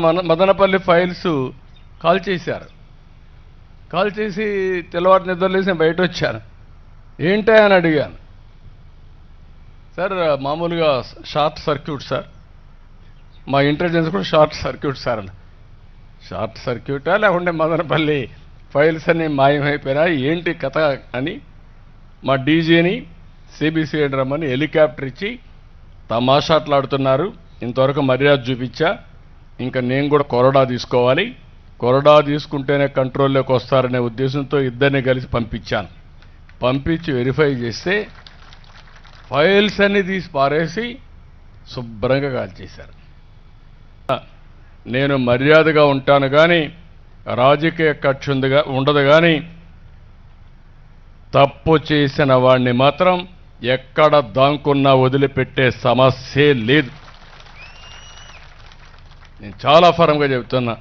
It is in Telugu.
మన మదనపల్లి ఫైల్స్ కాల్ చేశారు. కాల్ చేసి తెల్లవారు నిద్రలేసి నేను బయట వచ్చాను. ఏంటా అని అడిగాను. సార్ మామూలుగా షార్ట్ సర్క్యూట్ సార్. మా ఇంటెలిజెన్స్ కూడా షార్ట్ సర్క్యూట్ సార్ అని. షార్ట్ సర్క్యూటా లేకుంటే మదనపల్లి ఫైల్స్ అన్ని మాయమైపోయినా ఏంటి కథ అని మా డీజీని సిబిసిఐ రమ్మని హెలికాప్టర్ ఇచ్చి తమాషాట్లాడుతున్నారు. ఇంతవరకు మర్యాద చూపించా. ఇంకా నేను కూడా కొరడా తీసుకోవాలి. కొరడా తీసుకుంటేనే కంట్రోల్లోకి వస్తారనే ఉద్దేశంతో ఇద్దరిని కలిసి పంపించాను. పంపించి వెరిఫై చేస్తే ఫైల్స్ అన్ని తీసి పారేసి శుభ్రంగా కాల్చేశారు. నేను మర్యాదగా ఉంటాను కానీ రాజకీయ కక్ష ఉందిగా ఉండదు కానీ తప్పు చేసిన వాడిని మాత్రం ఎక్కడ దాంకున్నా వదిలిపెట్టే సమస్యే లేదు. నేను చాలా ఫరంగా చెబుతున్నా